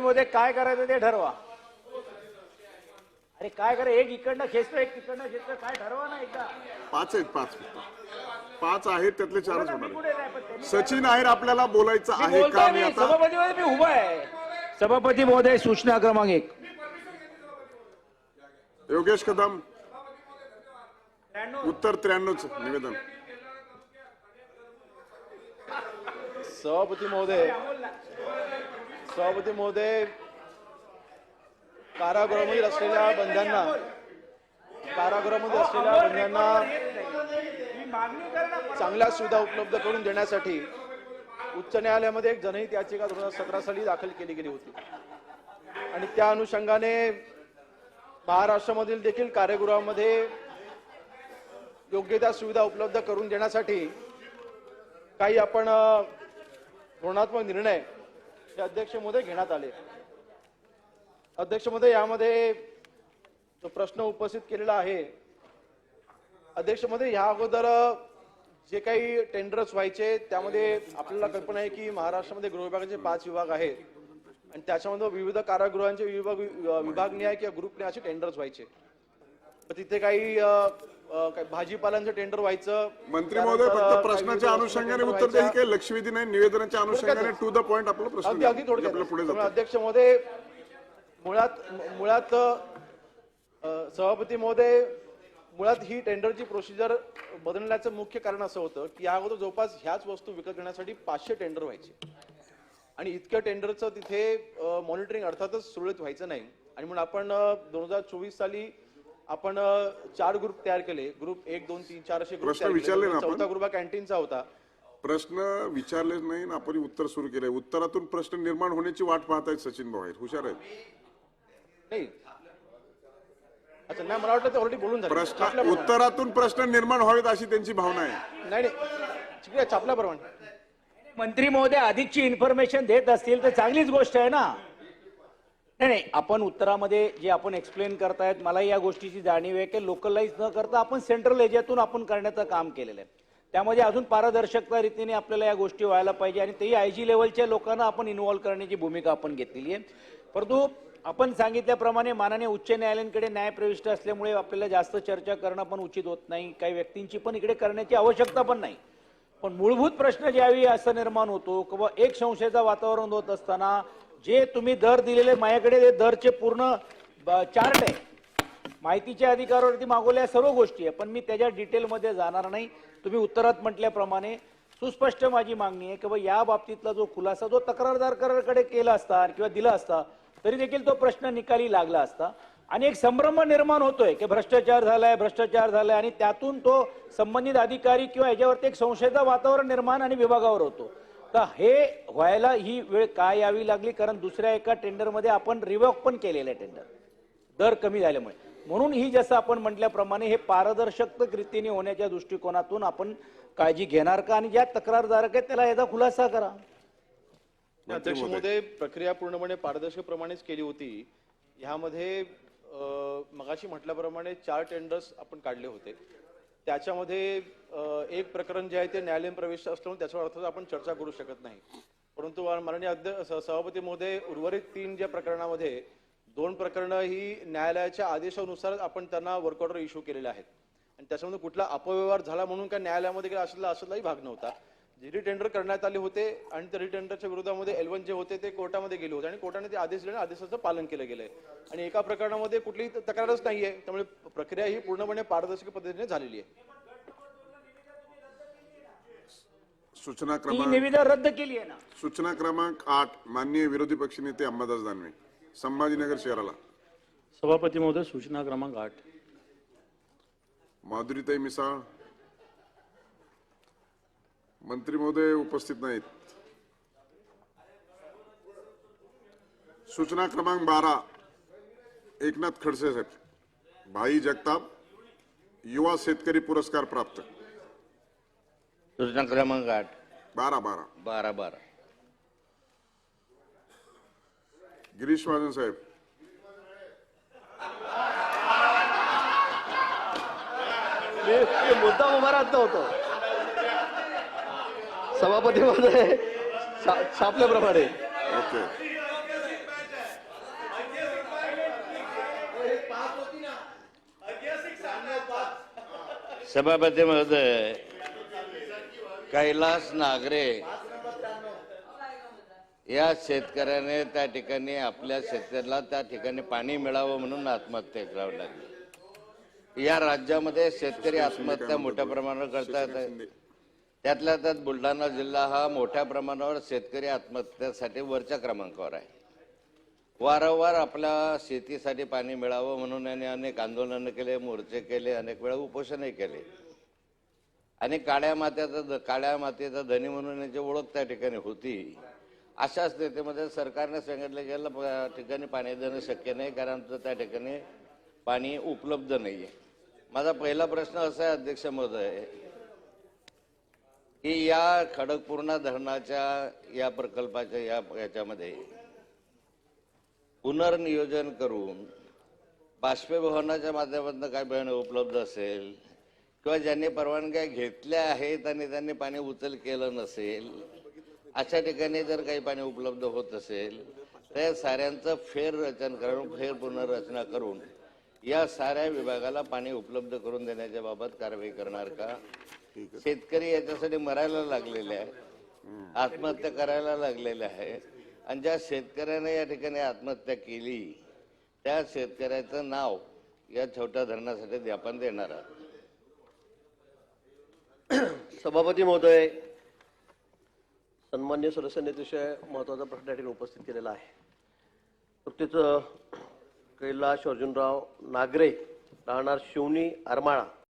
मध्ये काय करायचं ते ठरवा. अरे काय करा एक इकडनं खेचतो एक तिकडनं खेचतो काय ठरवा ना एकदा. पाच आहेत पाच पाच आहेत त्यातले चारच मी होणार कुठे नाही, पण त्यांनी- सचिन आहेर आपल्याला बोलायचं मी आहे बोलतोय का? मी मी, आता सभापती मध्ये मी उभा आहे. सभापती महोदय सूचना क्रमांक एक. योगेश कदम. उत्तर त्र्याण्णवच निवेदन. सभापती महोदय. सभापती महोदय कारागृहामध्ये असलेल्या बंध्यांना कारागृहामध्ये असलेल्या बंध्यांना चांगल्या सुविधा उपलब्ध करून देण्यासाठी उच्च न्यायालयामध्ये एक जनहित याचिका दोन हजार सतरा साली दाखल केली गेली होती. आणि त्या अनुषंगाने महाराष्ट्रामधील देखील कार्यगृहामध्ये योग्य त्या सुविधा उपलब्ध करून देण्यासाठी काही आपण धोरणात्मक निर्णय हे अध्यक्ष महोदय घेण्यात आले. अध्यक्ष महोदय यामध्ये जो प्रश्न उपस्थित केलेला आहे अध्यक्ष महोदय ह्या अगोदर जे काही टेंडर्स व्हायचे त्यामध्ये आपल्याला कल्पना आहे की महाराष्ट्रामध्ये गृहविभागाचे पाच विभाग आहेत. आणि त्याच्यामध्ये विविध कारागृहांचे विभाग विभागनिहाय किंवा ग्रुपने असे टेंडर्स व्हायचे. तर तिथे काही भाजीपालांचं टेंडर व्हायचं मंत्री महोदय फक्त प्रश्नाच्या अनुषंगाने उत्तर द्या. काही लक्षवेधी नाही निवेदनाच्या अनुषंगाने टू द पॉइंट आपला प्रश्न अगदी थोडक्यात. पुढे अध्यक्ष महोदय मुळात मुळात सभापती महोदय मुळात ही टेंडरची प्रोसिजर बदलण्याचं मुख्य कारण असं होतं की या अगोदर जवळपास ह्याच वस्तू विकत घेण्यासाठी पाचशे टेंडर व्हायचे. आणि इतक्या टेंडरचं तिथे मॉनिटरिंग अर्थातच सुरळीत व्हायचं नाही. आणि म्हणून आपण दोन हजार चोवीस साली आपण चार ग्रुप तयार केले. ग्रुप एक दोन तीन चार असे प्रश्न केले. विचारले ना आपण? चौथा ग्रुप हा कॅन्टीनचा होता. प्रश्न विचारलेच नाही आपण उत्तर सुरू केलंय उत्तरातून प्रश्न निर्माण होण्याची वाट पाहतायत सचिन भाऊ आहेत. हुशार आहेत. नाही. अच्छा नाही मला वाटलं ते ऑलरेडी बोलून झालं. प्रश्न. उत्तरातून प्रश्न निर्माण व्हावेत अशी त्यांची भावना आहे. नाही नाही. छापल्याप्रमाणे मंत्री महोदय अधिकची इन्फॉर्मेशन देत असतील तर चांगलीच गोष्ट आहे ना? नाही नाही आपण उत्तरामध्ये जे आपण एक्सप्लेन करतायत मला या गोष्टीची जाणीव आहे की लोकलाईज न करता आपण सेंट्रल एरियातून आपण करण्याचं काम केलेलं आहे. त्यामध्ये अजून पारदर्शकता रीतीने आपल्याला या गोष्टी व्हायला पाहिजे आणि तेही आय जी लेवलच्या लोकांना आपण इन्व्हॉल्व्ह करण्याची भूमिका आपण घेतलेली आहे. परंतु आपण सांगितल्याप्रमाणे माननीय उच्च न्यायालयांकडे न्यायप्रविष्ट असल्यामुळे आपल्याला जास्त चर्चा करणं पण उचित होत नाही. काही व्यक्तींची पण इकडे करण्याची आवश्यकता पण नाही. पण मूलभूत प्रश्न ज्यावेळी असं निर्माण होतो किंवा एक संशयाचं वातावरण होत असताना जे तुम्ही दर दिलेले माझ्याकडे ते दरचे पूर्ण चार्ट आहे. माहितीच्या अधिकारावरती मागवल्या सर्व गोष्टी आहे पण मी त्याच्या डिटेलमध्ये जाणार नाही. तुम्ही उत्तरात म्हटल्याप्रमाणे सुस्पष्ट माझी मागणी आहे की बाबा या बाबतीतला जो खुलासा जो तक्रारदारकडे केला असता किंवा दिला असता तरी देखील तो प्रश्न निकाली लागला असता. आणि एक संभ्रम निर्माण होतोय की भ्रष्टाचार झालाय भ्रष्टाचार झालाय आणि त्यातून तो संबंधित अधिकारी किंवा याच्यावरती एक संशयाचं वातावरण निर्माण आणि विभागावर होतो. तर हे व्हायला ही वेळ काय यावी लागली? कारण दुसऱ्या एका टेंडरमध्ये आपण रिवॉक पण केलेलं आहे टेंडर. दर कमी झाल्यामुळे. म्हणून ही जसं आपण म्हटल्याप्रमाणे हे पारदर्शक रीतीने होण्याच्या दृष्टिकोनातून आपण काळजी घेणार का? आणि ज्या तक्रारदारक आहेत त्याला याचा खुलासा करा. अध्यक्ष महोदय. प्रक्रिया पूर्णपणे पारदर्शकप्रमाणेच केली होती. ह्यामध्ये मगाशी म्हटल्याप्रमाणे चार टेंडर्स आपण काढले होते. त्याच्यामध्ये एक प्रकरण जे आहे ते न्यायालयीन प्रवेश असल्यामुळे त्याच्यावर अर्थात आपण चर्चा करू शकत नाही. परंतु माननीय अध्यक्ष सभापती महोदय उर्वरित तीन ज्या प्रकरणामध्ये दोन प्रकरणं ही न्यायालयाच्या आदेशानुसारच आपण त्यांना वर्क ऑर्डर इश्यू केलेले आहेत. आणि त्याच्यामध्ये कुठला अपव्यवहार झाला म्हणून काय न्यायालयामध्ये असला असलाही भाग नव्हता. जे रिटेंडर करण्यात आले होते आणि त्या रिटेंडरच्या विरोधामध्ये एल जे होते ते कोर्टामध्ये गेले होते आणि कोर्टाने ते आदेश दिले आणि आदेशाचं पालन केलं गेलंय. आणि एका प्रकरणामध्ये कुठलीही तक्रारच नाहीये त्यामुळे प्रक्रिया ही पूर्णपणे पारदर्शक पद्धतीने झालेली आहे. सूचना ही क्रमांक निविदा रद्द केली आहे ना? सूचना क्रमांक आठ माननीय विरोधी पक्षनेते अंबादास दानवे संभाजीनगर शहराला. सभापती महोदय सूचना क्रमांक आठ. माधुरीताई मिसाळ मंत्री महोदय उपस्थित नाहीत. सूचना क्रमांक बारा एकनाथ खडसे साहेब. भाई जगताप युवा शेतकरी पुरस्कार प्राप्त. सूचना क्रमांक आठ. बारा बारा. बारा बारा. गिरीश महाजन साहेब. मुद्दा उभा राहत नव्हतो सभापती मध्ये छापल्याप्रमाणे. ओके. सभापती महोदय कैलास नागरे या शेतकऱ्याने त्या ठिकाणी आपल्या शेतकऱ्याला त्या ठिकाणी पाणी मिळावं म्हणून आत्महत्या करावी लागली. या राज्यामध्ये शेतकरी आत्महत्या मोठ्या प्रमाणावर करतात. त्यातल्या त्यात बुलढाणा जिल्हा हा मोठ्या प्रमाणावर शेतकरी आत्महत्यासाठी वरच्या क्रमांकावर आहे. वारंवार आपल्या शेतीसाठी पाणी मिळावं म्हणून यांनी अनेक आंदोलनं केले मोर्चे केले अनेक वेळा उपोषणही केले. आणि काळ्या मात्याचा काळ्या मातीचा धनी म्हणून याची ओळख त्या ठिकाणी होती. अशा स्थितीमध्ये सरकारने सांगितलं गेलं ठिकाणी पाणी देणं शक्य नाही कारण आमचं त्या ठिकाणी पाणी उपलब्ध नाही आहे माझा पहिला प्रश्न असा आहे अध्यक्ष महोदय की या खडकपूर्णा धरणाच्या या प्रकल्पाच्या या याच्यामध्ये पुनर्नियोजन करून बाष्पीभवनाच्या माध्यमातून काय पाणी उपलब्ध असेल किंवा ज्यांनी परवानग्या घेतल्या आहेत आणि त्यांनी पाणी उचल केलं नसेल अशा ठिकाणी जर काही पाणी उपलब्ध होत असेल तर या साऱ्यांचं फेररचन करून फेर पुनर्रचना करून या साऱ्या विभागाला पाणी उपलब्ध करून देण्याच्या बाबत कारवाई करणार का? शेतकरी याच्यासाठी मरायला लागलेले आहे. आत्महत्या करायला लागलेले आहे. आणि ज्या शेतकऱ्याने या ठिकाणी आत्महत्या केली त्या शेतकऱ्याचं नाव या छोट्या धरणासाठी आपण देणार आहोत. सभापती महोदय सन्मान्य सदस्यांनी अतिशय महत्त्वाचा प्रश्न या ठिकाणी उपस्थित केलेला आहे. नुकतीच कैलाश अर्जुनराव नागरे राहणार शिवनी आरमाळा